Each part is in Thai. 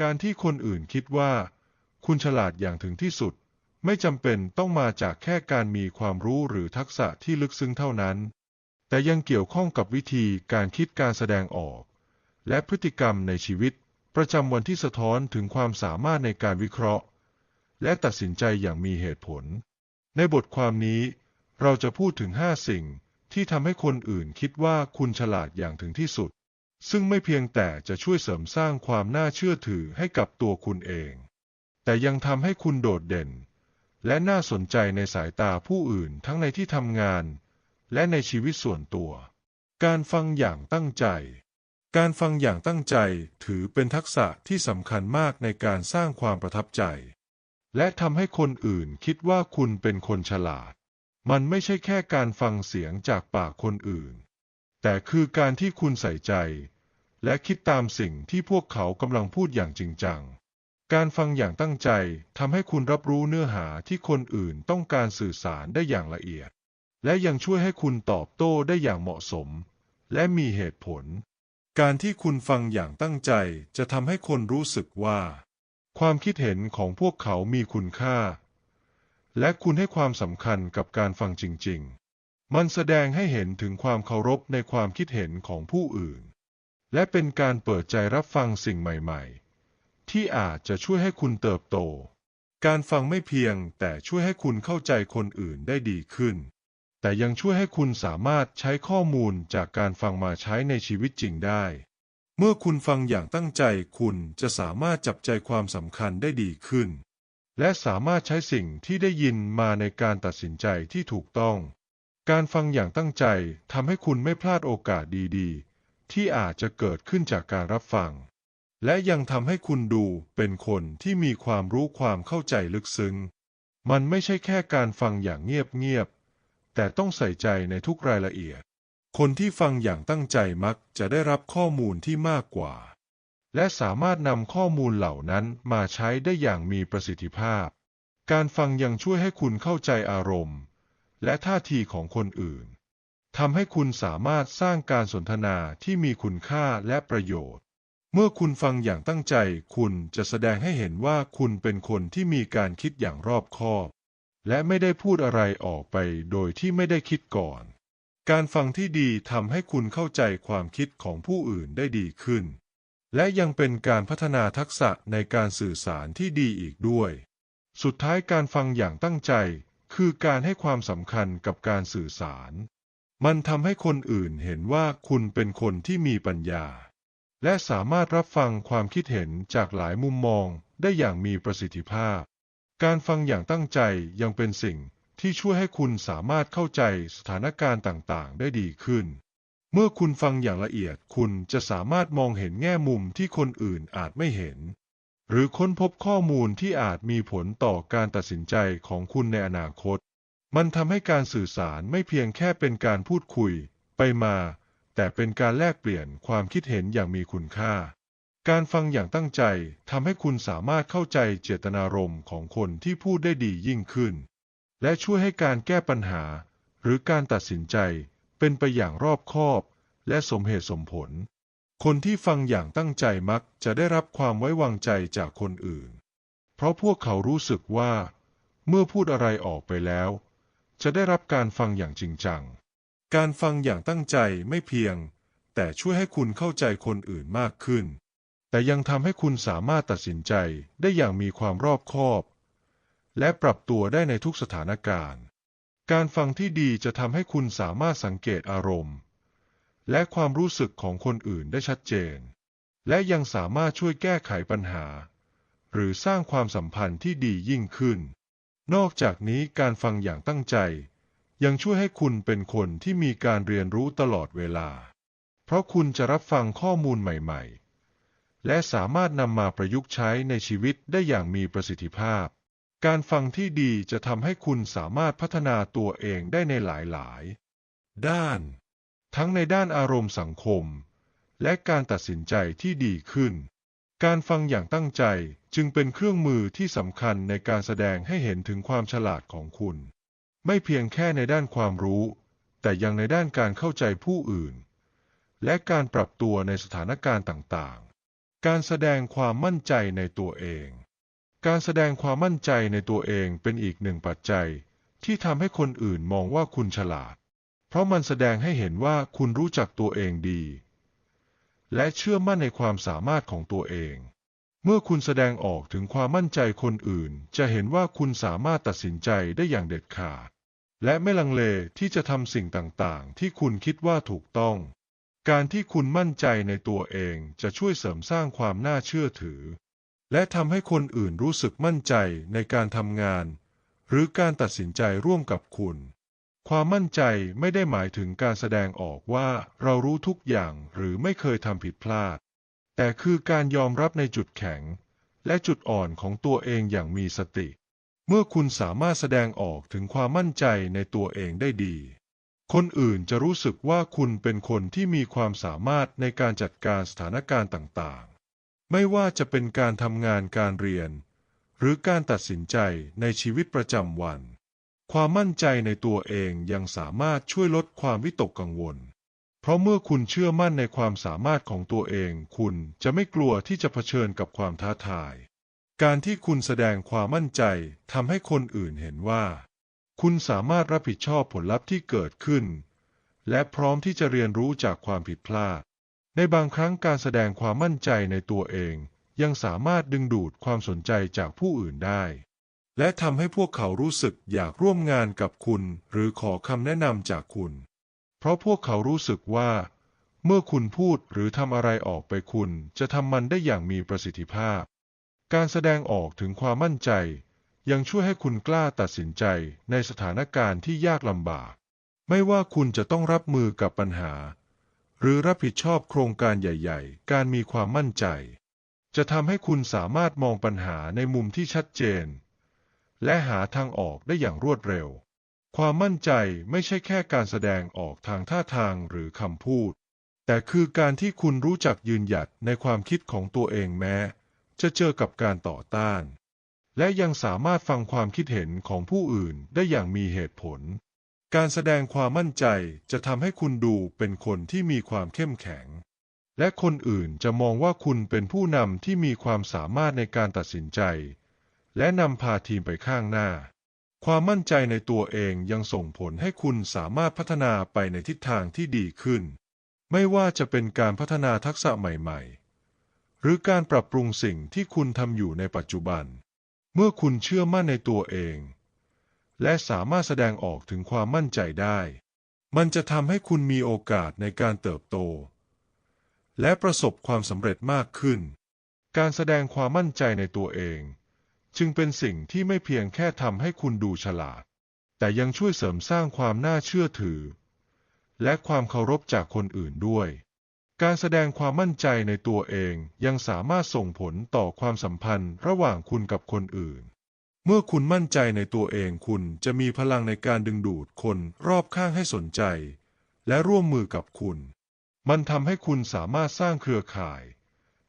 การที่คนอื่นคิดว่า คุณฉลาดอย่างถึงที่สุด ไม่จำเป็นต้องมาจากแค่การมีความรู้หรือทักษะที่ลึกซึ้งเท่านั้น แต่ยังเกี่ยวข้องกับวิธีการคิดการแสดงออก และพฤติกรรมในชีวิต ประจำวันที่สะท้อนถึงความสามารถในการวิเคราะห์ และตัดสินใจอย่างมีเหตุผล ในบทความนี้ เราจะพูดถึง 5 สิ่งที่ทำให้คนอื่นคิดว่าคุณฉลาดอย่างถึงที่สุด ซึ่งไม่เพียงแต่จะช่วยเสริมสร้างความน่าเชื่อถือให้กับตัวคุณเอง แต่ยังทำให้คุณโดดเด่น และน่าสนใจในสายตาผู้อื่นทั้งในที่ทำงาน และในชีวิตส่วนตัว การฟังอย่างตั้งใจ การฟังอย่างตั้งใจถือเป็นทักษะที่สำคัญมากในการสร้างความประทับใจ และทำให้คนอื่นคิดว่าคุณเป็นคนฉลาด มันไม่ใช่แค่การฟังเสียงจากปากคนอื่น แต่คือการที่คุณใส่ใจ และคิดตามสิ่งที่พวกเขากำลังพูดอย่างจริงจัง การฟังอย่างตั้งใจทำให้คุณรับรู้เนื้อหาที่คนอื่นต้องการสื่อสารได้อย่างละเอียด และยังช่วยให้คุณตอบโต้ได้อย่างเหมาะสม และมีเหตุผล การที่คุณฟังอย่างตั้งใจจะทำให้คนรู้สึกว่า ความคิดเห็นของพวกเขามีคุณค่า และคุณให้ความสำคัญกับการฟังจริง ๆ มันแสดงให้เห็นถึงความเคารพในความคิดเห็นของผู้อื่น และเป็นการเปิดใจรับฟังสิ่งใหม่ๆ ที่อาจจะช่วยให้คุณเติบโต การฟังไม่เพียงแต่ช่วยให้คุณเข้าใจคนอื่นได้ดีขึ้น แต่ยังช่วยให้คุณสามารถใช้ข้อมูลจากการฟังมาใช้ในชีวิตจริงได้ เมื่อคุณฟังอย่างตั้งใจคุณจะสามารถจับใจความสำคัญได้ดีขึ้น และสามารถใช้สิ่งที่ได้ยินมาในการตัดสินใจที่ถูกต้อง การฟังอย่างตั้งใจทำให้คุณไม่พลาดโอกาสดีๆ ที่อาจจะเกิดขึ้นจากการรับฟัง และยังทำให้คุณดูเป็นคนที่มีความรู้ความเข้าใจลึกซึ้ง มันไม่ใช่แค่การฟังอย่างเงียบๆ แต่ต้องใส่ใจในทุกรายละเอียด คนที่ฟังอย่างตั้งใจมักจะได้รับข้อมูลที่มากกว่า และสามารถนำข้อมูลเหล่านั้นมาใช้ได้อย่างมีประสิทธิภาพ การฟังยังช่วยให้คุณเข้าใจอารมณ์ และท่าทีของคนอื่นทำให้คุณสามารถสร้างการสนทนาที่มีคุณค่าและประโยชน์ เมื่อคุณฟังอย่างตั้งใจ คุณจะแสดงให้เห็นว่าคุณเป็นคนที่มีการคิดอย่างรอบคอบ และไม่ได้พูดอะไรออกไปโดยที่ไม่ได้คิดก่อน การฟังที่ดีทำให้คุณเข้าใจความคิดของผู้อื่นได้ดีขึ้น และยังเป็นการพัฒนาทักษะในการสื่อสารที่ดีอีกด้วย สุดท้ายการฟังอย่างตั้งใจ คือการให้ความสำคัญกับการสื่อสาร มันทำให้คนอื่นเห็นว่าคุณเป็นคนที่มีปัญญา และสามารถรับฟังความคิดเห็นจากหลายมุมมองได้อย่างมีประสิทธิภาพ การฟังอย่างตั้งใจยังเป็นสิ่งที่ช่วยให้คุณสามารถเข้าใจสถานการณ์ต่างๆ ได้ดีขึ้น เมื่อคุณฟังอย่างละเอียดคุณจะสามารถมองเห็นแง่มุมที่คนอื่นอาจไม่เห็น หรือค้นพบข้อมูลที่อาจมีผลต่อการตัดสินใจของคุณในอนาคต มันทำให้การสื่อสารไม่เพียงแค่เป็นการพูดคุย ไปมา แต่เป็นการแลกเปลี่ยนความคิดเห็นอย่างมีคุณค่า การฟังอย่างตั้งใจทำให้คุณสามารถเข้าใจเจตนารมณ์ของคนที่พูดได้ดียิ่งขึ้น และช่วยให้การแก้ปัญหา หรือการตัดสินใจเป็นไปอย่างรอบคอบ และสมเหตุสมผล คนที่ฟังอย่างตั้งใจมักจะได้รับความไว้วางใจจากคนอื่น เพราะพวกเขารู้สึกว่า เมื่อพูดอะไรออกไปแล้ว จะได้รับการฟังอย่างจริงจัง การฟังอย่างตั้งใจไม่เพียง แต่ช่วยให้คุณเข้าใจคนอื่นมากขึ้น แต่ยังทำให้คุณสามารถตัดสินใจได้อย่างมีความรอบคอบ และปรับตัวได้ในทุกสถานการณ์ การฟังที่ดีจะทำให้คุณสามารถสังเกตอารมณ์ และความรู้สึกของคนอื่นได้ชัดเจน และยังสามารถช่วยแก้ไขปัญหา หรือสร้างความสัมพันธ์ที่ดียิ่งขึ้น นอกจากนี้การฟังอย่างตั้งใจ ยังช่วยให้คุณเป็นคนที่มีการเรียนรู้ตลอดเวลา เพราะคุณจะรับฟังข้อมูลใหม่ๆ และสามารถนำมาประยุกต์ใช้ในชีวิตได้อย่างมีประสิทธิภาพ การฟังที่ดีจะทำให้คุณสามารถพัฒนาตัวเองได้ในหลายๆ ด้าน ทั้งในด้านอารมณ์สังคม และการตัดสินใจที่ดีขึ้น การฟังอย่างตั้งใจจึงเป็นเครื่องมือที่สำคัญในการแสดงให้เห็นถึงความฉลาดของคุณ ไม่เพียงแค่ในด้านความรู้ แต่ยังในด้านการเข้าใจผู้อื่น และการปรับตัวในสถานการณ์ต่างๆ การแสดงความมั่นใจในตัวเอง การแสดงความมั่นใจในตัวเองเป็นอีกหนึ่งปัจจัยที่ทำให้คนอื่นมองว่าคุณฉลาด เพราะมันแสดงให้เห็นว่าคุณรู้จักตัวเองดี และเชื่อมั่นในความสามารถของตัวเอง เมื่อคุณแสดงออกถึงความมั่นใจคนอื่น จะเห็นว่าคุณสามารถตัดสินใจได้อย่างเด็ดขาด และไม่ลังเลที่จะทำสิ่งต่างๆ ที่คุณคิดว่าถูกต้อง การที่คุณมั่นใจในตัวเองจะช่วยเสริมสร้างความน่าเชื่อถือ และทำให้คนอื่นรู้สึกมั่นใจในการทำงาน หรือการตัดสินใจร่วมกับคุณ ความมั่นใจไม่ได้หมายถึงการแสดงออกว่าเรารู้ทุกอย่างหรือไม่เคยทำผิดพลาด แต่คือการยอมรับในจุดแข็ง และจุดอ่อนของตัวเองอย่างมีสติ เมื่อคุณสามารถแสดงออกถึงความมั่นใจในตัวเองได้ดี คนอื่นจะรู้สึกว่าคุณเป็นคนที่มีความสามารถในการจัดการสถานการณ์ต่างๆ ไม่ว่าจะเป็นการทำงานการเรียน หรือการตัดสินใจในชีวิตประจำวัน ความมั่นใจในตัวเองยังสามารถช่วยลดความวิตกกังวล เพราะเมื่อคุณเชื่อมั่นในความสามารถของตัวเอง คุณจะไม่กลัวที่จะเผชิญกับความท้าทาย การที่คุณแสดงความมั่นใจทำให้คนอื่นเห็นว่า คุณสามารถรับผิดชอบผลลัพธ์ที่เกิดขึ้น และพร้อมที่จะเรียนรู้จากความผิดพลาด ในบางครั้งการแสดงความมั่นใจในตัวเอง ยังสามารถดึงดูดความสนใจจากผู้อื่นได้ และทำให้พวกเขารู้สึกอยากร่วมงานกับคุณ หรือขอคำแนะนำจากคุณ เพราะพวกเขารู้สึกว่า เมื่อคุณพูดหรือทำอะไรออกไปคุณ จะทำมันได้อย่างมีประสิทธิภาพ การแสดงออกถึงความมั่นใจ ยังช่วยให้คุณกล้าตัดสินใจในสถานการณ์ที่ยากลำบาก ไม่ว่าคุณจะต้องรับมือกับปัญหา หรือรับผิดชอบโครงการใหญ่ ๆ การมีความมั่นใจ จะทำให้คุณสามารถมองปัญหาในมุมที่ชัดเจน และหาทางออกได้อย่างรวดเร็ว ความมั่นใจไม่ใช่แค่การแสดงออกทางท่าทางหรือคำพูด แต่คือการที่คุณรู้จักยืนหยัดในความคิดของตัวเองแม้ จะเจอกับการต่อต้าน และยังสามารถฟังความคิดเห็นของผู้อื่นได้อย่างมีเหตุผล การแสดงความมั่นใจจะทำให้คุณดูเป็นคนที่มีความเข้มแข็ง และคนอื่นจะมองว่าคุณเป็นผู้นำที่มีความสามารถในการตัดสินใจ และนำพาทีมไปข้างหน้า ความมั่นใจในตัวเองยังส่งผลให้คุณสามารถพัฒนาไปในทิศทางที่ดีขึ้น ไม่ว่าจะเป็นการพัฒนาทักษะใหม่ๆ หรือการปรับปรุงสิ่งที่คุณทำอยู่ในปัจจุบัน เมื่อคุณเชื่อมั่นในตัวเอง และสามารถแสดงออกถึงความมั่นใจได้ มันจะทำให้คุณมีโอกาสในการเติบโต และประสบความสำเร็จมากขึ้น การแสดงความมั่นใจในตัวเอง จึงเป็นสิ่งที่ไม่เพียงแค่ทำให้คุณดูฉลาด แต่ยังช่วยเสริมสร้างความน่าเชื่อถือ และความเคารพจากคนอื่นด้วย การแสดงความมั่นใจในตัวเองยังสามารถส่งผลต่อความสัมพันธ์ระหว่างคุณกับคนอื่น เมื่อคุณมั่นใจในตัวเองคุณจะมีพลังในการดึงดูดคนรอบข้างให้สนใจ และร่วมมือกับคุณ มันทำให้คุณสามารถสร้างเครือข่าย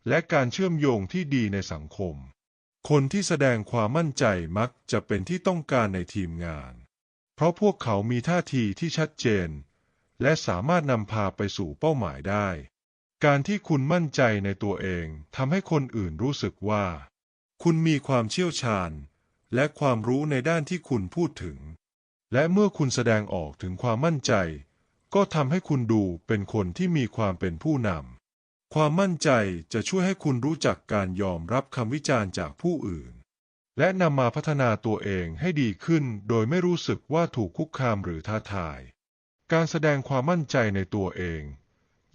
และการเชื่อมโยงที่ดีในสังคม คนที่แสดงความมั่นใจมักจะเป็นที่ต้องการในทีมงาน เพราะพวกเขามีท่าทีที่ชัดเจน และสามารถนำพาไปสู่เป้าหมายได้ การที่คุณมั่นใจในตัวเองทำให้คนอื่นรู้สึกว่า คุณมีความเชี่ยวชาญ และความรู้ในด้านที่คุณพูดถึง และเมื่อคุณแสดงออกถึงความมั่นใจ ก็ทำให้คุณดูเป็นคนที่มีความเป็นผู้นำ ความมั่นใจจะช่วยให้คุณรู้จักการยอมรับคำวิจารณ์จากผู้อื่น และนำมาพัฒนาตัวเองให้ดีขึ้นโดยไม่รู้สึกว่าถูกคุกคามหรือท้าทาย การแสดงความมั่นใจในตัวเอง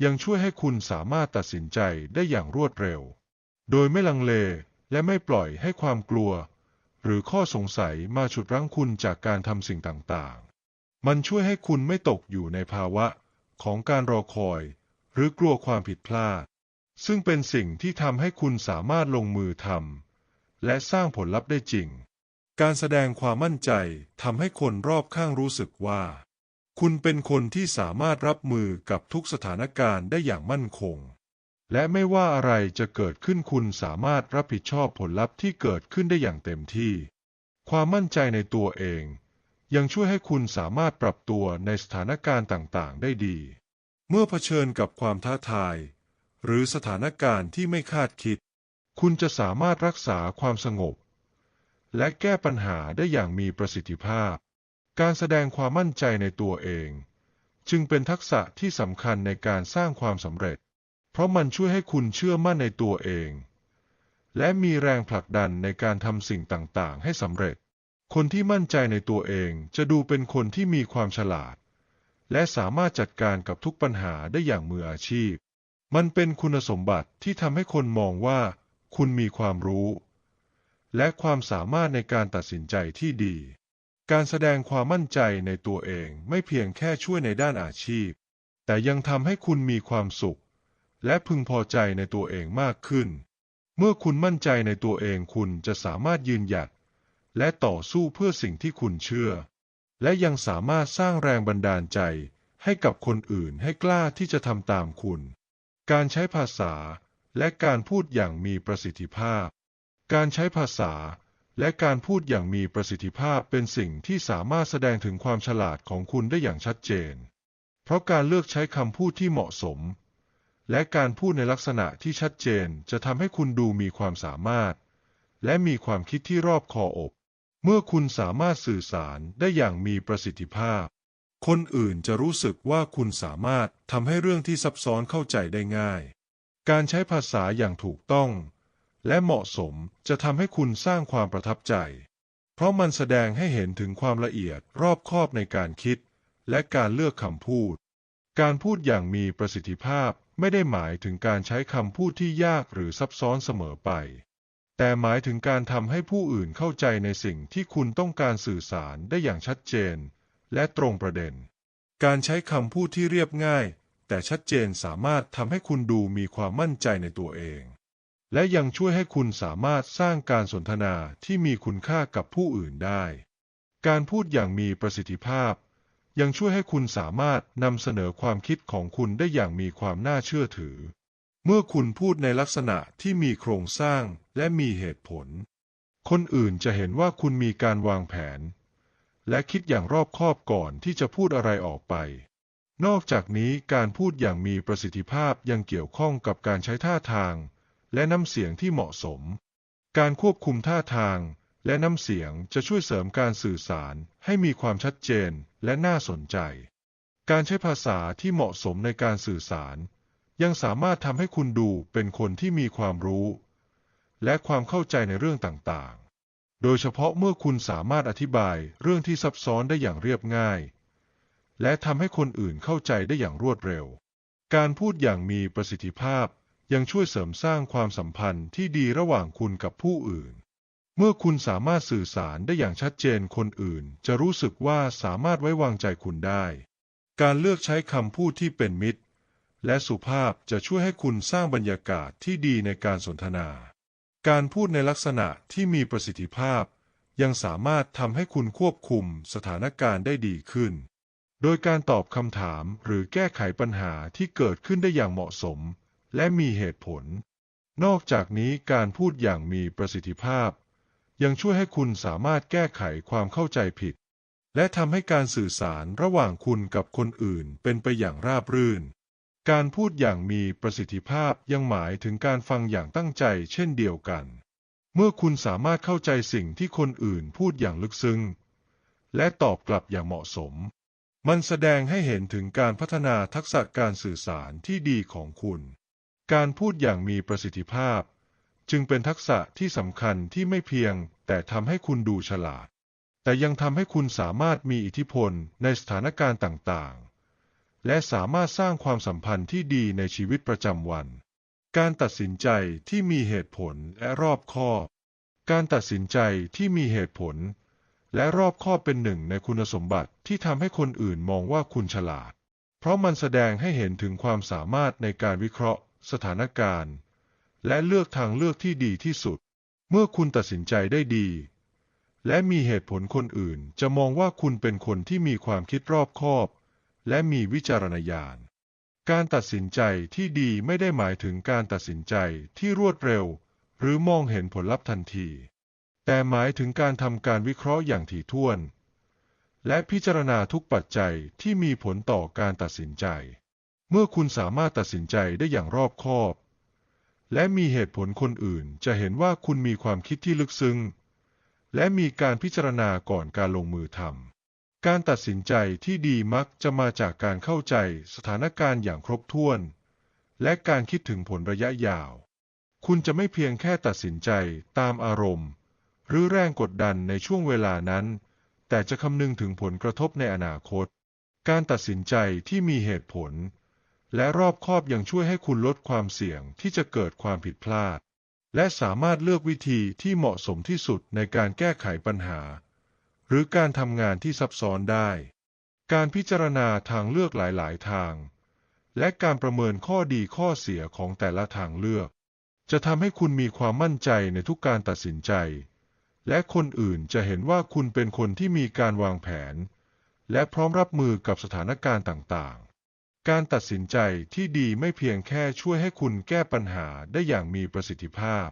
ยังช่วยให้คุณสามารถตัดสินใจได้อย่างรวดเร็ว โดยไม่ลังเลและไม่ปล่อยให้ความกลัว หรือข้อสงสัยมาฉุดรั้งคุณจากการทำสิ่งต่างๆ มันช่วยให้คุณไม่ตกอยู่ในภาวะของการรอคอย หรือกลัวความผิดพลาด ซึ่งเป็นสิ่งที่ทำให้คุณสามารถลงมือทำและสร้างผลลัพธ์ได้จริง การแสดงความมั่นใจทำให้คนรอบข้างรู้สึกว่า คุณเป็นคนที่สามารถรับมือกับทุกสถานการณ์ได้อย่างมั่นคง และไม่ว่าอะไรจะเกิดขึ้นคุณสามารถรับผิดชอบผลลัพธ์ที่เกิดขึ้นได้อย่างเต็มที่ ความมั่นใจในตัวเองยังช่วยให้คุณสามารถปรับตัวในสถานการณ์ต่าง ๆ ได้ดี เมื่อเผชิญกับความท้าทาย หรือสถานการณ์ที่ไม่คาดคิด คุณจะสามารถรักษาความสงบ และแก้ปัญหาได้อย่างมีประสิทธิภาพ การแสดงความมั่นใจในตัวเอง จึงเป็นทักษะที่สำคัญในการสร้างความสำเร็จ เพราะมันช่วยให้คุณเชื่อมั่นในตัวเอง และมีแรงผลักดันในการทำสิ่งต่างๆ ให้สำเร็จ คนที่มั่นใจในตัวเองจะดูเป็นคนที่มีความฉลาด และสามารถจัดการกับทุกปัญหาได้อย่างมืออาชีพ มันเป็นคุณสมบัติที่ทำให้คนมองว่า คุณมีความรู้ และความสามารถในการตัดสินใจที่ดี การแสดงความมั่นใจในตัวเองไม่เพียงแค่ช่วยในด้านอาชีพ แต่ยังทำให้คุณมีความสุข และพึงพอใจในตัวเองมากขึ้น เมื่อคุณมั่นใจในตัวเองคุณจะสามารถยืนหยัด และต่อสู้เพื่อสิ่งที่คุณเชื่อ และยังสามารถสร้างแรงบันดาลใจให้กับคนอื่นให้กล้าที่จะทำตามคุณ การใช้ภาษาและการพูดอย่างมีประสิทธิภาพ การใช้ภาษาและการพูดอย่างมีประสิทธิภาพเป็นสิ่งที่สามารถแสดงถึงความฉลาดของคุณได้อย่างชัดเจน เพราะการเลือกใช้คำพูดที่เหมาะสม และการพูดในลักษณะที่ชัดเจนจะทำให้คุณดูมีความสามารถ และมีความคิดที่รอบคออบ เมื่อคุณสามารถสื่อสารได้อย่างมีประสิทธิภาพ คนอื่นจะรู้สึกว่าคุณสามารถทำให้เรื่องที่ซับซ้อนเข้าใจได้ง่าย การใช้ภาษาอย่างถูกต้อง และเหมาะสมจะทำให้คุณสร้างความประทับใจ เพราะมันแสดงให้เห็นถึงความละเอียดรอบคอบในการคิด และการเลือกคำพูด การพูดอย่างมีประสิทธิภาพไม่ได้หมายถึงการใช้คำพูดที่ยากหรือซับซ้อนเสมอไป แต่หมายถึงการทำให้ผู้อื่นเข้าใจในสิ่งที่คุณต้องการสื่อสารได้อย่างชัดเจน และตรงประเด็น การใช้คำพูดที่เรียบง่าย แต่ชัดเจนสามารถทำให้คุณดูมีความมั่นใจในตัวเอง และยังช่วยให้คุณสามารถสร้างการสนทนาที่มีคุณค่ากับผู้อื่นได้ การพูดอย่างมีประสิทธิภาพ ยังช่วยให้คุณสามารถนำเสนอความคิดของคุณได้อย่างมีความน่าเชื่อถือ เมื่อคุณพูดในลักษณะที่มีโครงสร้างและมีเหตุผล คนอื่นจะเห็นว่าคุณมีการวางแผน และคิดอย่างรอบคอบก่อนที่จะพูดอะไรออกไป นอกจากนี้การพูดอย่างมีประสิทธิภาพยังเกี่ยวข้องกับการใช้ท่าทาง และน้ำเสียงที่เหมาะสม การควบคุมท่าทางและน้ำเสียงจะช่วยเสริมการสื่อสารให้มีความชัดเจนและน่าสนใจ การใช้ภาษาที่เหมาะสมในการสื่อสาร ยังสามารถทำให้คุณดูเป็นคนที่มีความรู้ และความเข้าใจในเรื่องต่างๆ โดยเฉพาะเมื่อคุณสามารถอธิบายเรื่องที่ซับซ้อนได้อย่างเรียบง่าย และทำให้คนอื่นเข้าใจได้อย่างรวดเร็ว การพูดอย่างมีประสิทธิภาพยังช่วยเสริมสร้างความสัมพันธ์ที่ดีระหว่างคุณกับผู้อื่น เมื่อคุณสามารถสื่อสารได้อย่างชัดเจนคนอื่น จะรู้สึกว่าสามารถไว้วางใจคุณได้ การเลือกใช้คำพูดที่เป็นมิตร และสุภาพจะช่วยให้คุณสร้างบรรยากาศที่ดีในการสนทนา การพูดในลักษณะที่มีประสิทธิภาพ ยังสามารถทำให้คุณควบคุมสถานการณ์ได้ดีขึ้น โดยการตอบคำถามหรือแก้ไขปัญหาที่เกิดขึ้นได้อย่างเหมาะสม และมีเหตุผล นอกจากนี้การพูดอย่างมีประสิทธิภาพ ยังช่วยให้คุณสามารถแก้ไขความเข้าใจผิด และทำให้การสื่อสารระหว่างคุณกับคนอื่นเป็นไปอย่างราบรื่น การพูดอย่างมีประสิทธิภาพยังหมายถึงการฟังอย่างตั้งใจเช่นเดียวกัน เมื่อคุณสามารถเข้าใจสิ่งที่คนอื่นพูดอย่างลึกซึ้ง และตอบกลับอย่างเหมาะสม มันแสดงให้เห็นถึงการพัฒนาทักษะการสื่อสารที่ดีของคุณ การพูดอย่างมีประสิทธิภาพ จึงเป็นทักษะที่สำคัญที่ไม่เพียง แต่ทำให้คุณดูฉลาด แต่ยังทำให้คุณสามารถมีอิทธิพลในสถานการณ์ต่างๆ และสามารถสร้างความสัมพันธ์ที่ดีในชีวิตประจำวัน การตัดสินใจที่มีเหตุผลและรอบคอบการตัดสินใจที่มีเหตุผล และรอบคอบเป็นหนึ่งในคุณสมบัติที่ทำให้คนอื่นมองว่าคุณฉลาด เพราะมันแสดงให้เห็นถึงความสามารถในการวิเคราะห์ สถานการณ์ และเลือกทางเลือกที่ดีที่สุด เมื่อคุณตัดสินใจได้ดี และมีเหตุผลคนอื่นจะมองว่าคุณเป็นคนที่มีความคิดรอบคอบ และมีวิจารณญาณ การตัดสินใจที่ดีไม่ได้หมายถึงการตัดสินใจที่รวดเร็ว หรือมองเห็นผลลัพธ์ทันที แต่หมายถึงการทำการวิเคราะห์อย่างถี่ถ้วน และพิจารณาทุกปัจจัยที่มีผลต่อการตัดสินใจ เมื่อคุณสามารถตัดสินใจได้อย่างรอบคอบ และมีเหตุผลคนอื่นจะเห็นว่าคุณมีความคิดที่ลึกซึ้งและมีการพิจารณาก่อนการลงมือทำ การตัดสินใจที่ดีมักจะมาจากการเข้าใจสถานการณ์อย่างครบถ้วน และการคิดถึงผลระยะยาว คุณจะไม่เพียงแค่ตัดสินใจตามอารมณ์ หรือแรงกดดันในช่วงเวลานั้น แต่จะคำนึงถึงผลกระทบในอนาคต การตัดสินใจที่มีเหตุผล และรอบคอบยังช่วยให้คุณลดความเสี่ยงที่จะเกิดความผิดพลาด และสามารถเลือกวิธีที่เหมาะสมที่สุดในการแก้ไขปัญหา หรือการทำงานที่ซับซ้อนได้ การพิจารณาทางเลือกหลาย ๆ ทาง และการประเมินข้อดีข้อเสียของแต่ละทางเลือก จะทำให้คุณมีความมั่นใจในทุกการตัดสินใจ และคนอื่นจะเห็นว่าคุณเป็นคนที่มีการวางแผน และพร้อมรับมือกับสถานการณ์ต่าง ๆ การตัดสินใจที่ดีไม่เพียงแค่ช่วยให้คุณแก้ปัญหาได้อย่างมีประสิทธิภาพ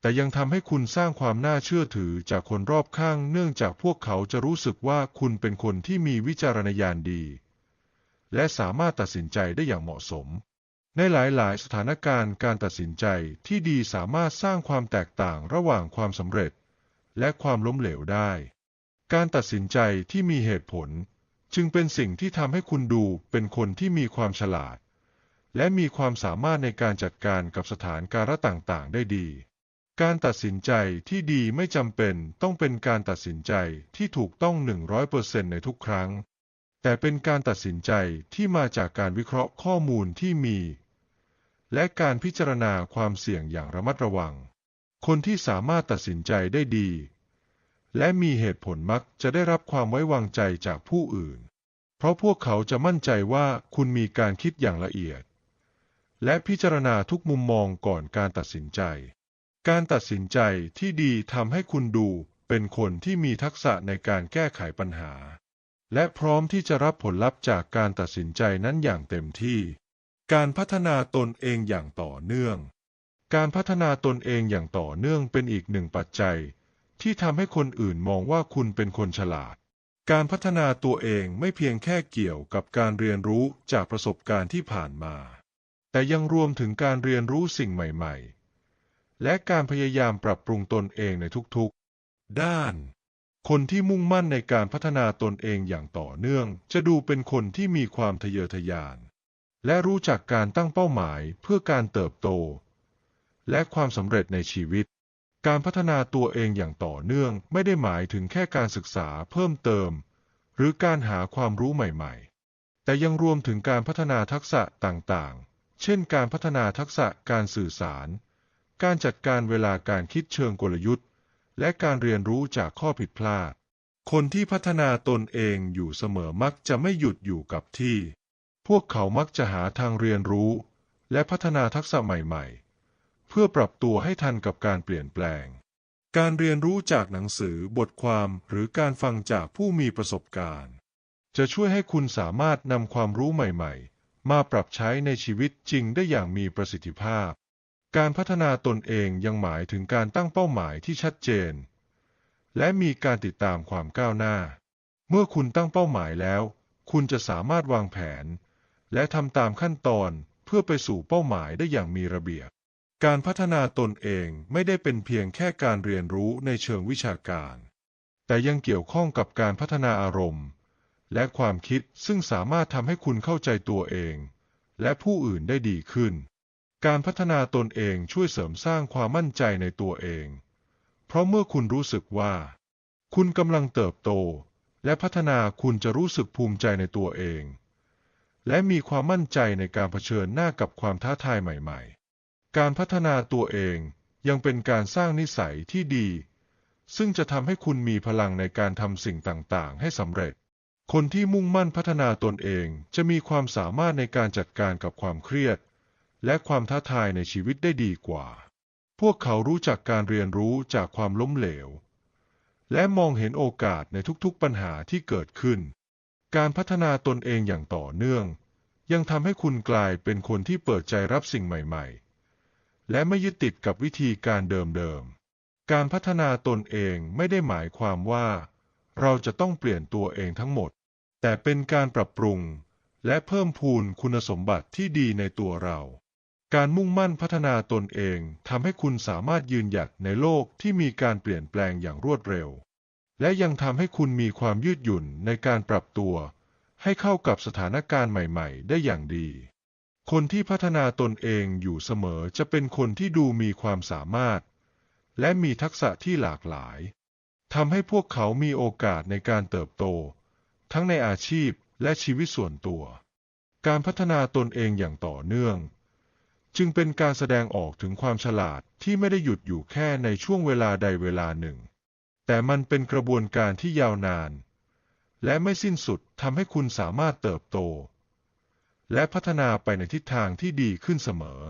แต่ยังทำให้คุณสร้างความน่าเชื่อถือจากคนรอบข้าง เนื่องจากพวกเขาจะรู้สึกว่าคุณเป็นคนที่มีวิจารณญาณดี และสามารถตัดสินใจได้อย่างเหมาะสม ในหลาย ๆ สถานการณ์การตัดสินใจที่ดีสามารถสร้างความแตกต่างระหว่างความสำเร็จ และความล้มเหลวได้ การตัดสินใจที่มีเหตุผล จึงเป็นสิ่งที่ทำให้คุณดูเป็นคนที่มีความฉลาด และมีความสามารถในการจัดการกับสถานการณ์ต่าง ๆ ได้ดี การตัดสินใจที่ดีไม่จำเป็นต้องเป็นการตัดสินใจที่ถูกต้อง 100%ในทุกครั้ง แต่เป็นการตัดสินใจที่มาจากการวิเคราะห์ข้อมูลที่มี และการพิจารณาความเสี่ยงอย่างระมัดระวัง คนที่สามารถตัดสินใจได้ดี และมีเหตุผลมักจะได้รับความไว้วางใจจากผู้อื่น เพราะพวกเขาจะมั่นใจว่าคุณมีการคิดอย่างละเอียด และพิจารณาทุกมุมมองก่อนการตัดสินใจ การตัดสินใจที่ดีทำให้คุณดูเป็นคนที่มีทักษะในการแก้ไขปัญหา และพร้อมที่จะรับผลลัพธ์จากการตัดสินใจนั้นอย่างเต็มที่ การพัฒนาตนเองอย่างต่อเนื่อง การพัฒนาตนเองอย่างต่อเนื่องเป็นอีกหนึ่งปัจจัย ที่ทำให้คนอื่นมองว่าคุณเป็นคนฉลาด การพัฒนาตัวเองไม่เพียงแค่เกี่ยวกับการเรียนรู้จากประสบการณ์ที่ผ่านมา แต่ยังรวมถึงการเรียนรู้สิ่งใหม่ ๆ และการพยายามปรับปรุงตนเองในทุกๆ ด้าน คนที่มุ่งมั่นในการพัฒนาตนเองอย่างต่อเนื่อง จะดูเป็นคนที่มีความทะเยอทะยาน และรู้จักการตั้งเป้าหมายเพื่อการเติบโต และความสำเร็จในชีวิต การพัฒนาตัวเองอย่างต่อเนื่องไม่ได้หมายถึงแค่การศึกษาเพิ่มเติม หรือการหาความรู้ใหม่ๆ แต่ยังรวมถึงการพัฒนาทักษะต่างๆ เช่น การพัฒนาทักษะการสื่อสาร การจัดการเวลาการคิดเชิงกลยุทธ์ และการเรียนรู้จากข้อผิดพลาด คนที่พัฒนาตนเองอยู่เสมอมักจะไม่หยุดอยู่กับที่ พวกเขามักจะหาทางเรียนรู้ และพัฒนาทักษะใหม่ ๆ เพื่อปรับตัวให้ทันกับการเปลี่ยนแปลง การเรียนรู้จากหนังสือบทความหรือการฟังจากผู้มีประสบการณ์ จะช่วยให้คุณสามารถนำความรู้ใหม่ ๆ มาปรับใช้ในชีวิตจริงได้อย่างมีประสิทธิภาพ การพัฒนาตนเองยังหมายถึงการตั้งเป้าหมายที่ชัดเจน และมีการติดตามความก้าวหน้า เมื่อคุณตั้งเป้าหมายแล้ว คุณจะสามารถวางแผน และทำตามขั้นตอนเพื่อไปสู่เป้าหมายได้อย่างมีระเบียบ การพัฒนาตนเองไม่ได้เป็นเพียงแค่การเรียนรู้ในเชิงวิชาการ แต่ยังเกี่ยวข้องกับการพัฒนาอารมณ์ และความคิดซึ่งสามารถทำให้คุณเข้าใจตัวเอง และผู้อื่นได้ดีขึ้น การพัฒนาตนเองช่วยเสริมสร้างความมั่นใจในตัวเอง เพราะเมื่อคุณรู้สึกว่า คุณกำลังเติบโต และพัฒนาคุณจะรู้สึกภูมิใจในตัวเอง และมีความมั่นใจในการเผชิญหน้ากับความท้าทายใหม่ ๆ การพัฒนาตัวเองยังเป็นการสร้างนิสัยที่ดี ซึ่งจะทำให้คุณมีพลังในการทำสิ่งต่างๆ ให้สำเร็จ คนที่มุ่งมั่นพัฒนาตนเองจะมีความสามารถในการจัดการกับความเครียด และความท้าทายในชีวิตได้ดีกว่า พวกเขารู้จักการเรียนรู้จากความล้มเหลว และมองเห็นโอกาสในทุกๆปัญหาที่เกิดขึ้น การพัฒนาตนเองอย่างต่อเนื่อง ยังทำให้คุณกลายเป็นคนที่เปิดใจรับสิ่งใหม่ ๆ และไม่ยึดติดกับวิธีการเดิมๆ การพัฒนาตนเองไม่ได้หมายความว่า เราจะต้องเปลี่ยนตัวเองทั้งหมด แต่เป็นการปรับปรุงและเพิ่มพูนคุณสมบัติที่ดีในตัวเรา การมุ่งมั่นพัฒนาตนเองทำให้คุณสามารถยืนหยัดในโลกที่มีการเปลี่ยนแปลงอย่างรวดเร็ว และยังทำให้คุณมีความยืดหยุ่นในการปรับตัว ให้เข้ากับสถานการณ์ใหม่ ๆ ได้อย่างดี คนที่พัฒนาตนเองอยู่เสมอจะเป็นคนที่ดูมีความสามารถ และมีทักษะที่หลากหลายทำให้พวกเขามีโอกาสในการเติบโต ทั้งในอาชีพและชีวิตส่วนตัว การพัฒนาตนเองอย่างต่อเนื่อง จึงเป็นการแสดงออกถึงความฉลาดที่ไม่ได้หยุดอยู่แค่ในช่วงเวลาใดเวลาหนึ่ง แต่มันเป็นกระบวนการที่ยาวนาน และไม่สิ้นสุดทำให้คุณสามารถเติบโต และพัฒนาไปในทิศทางที่ดีขึ้นเสมอ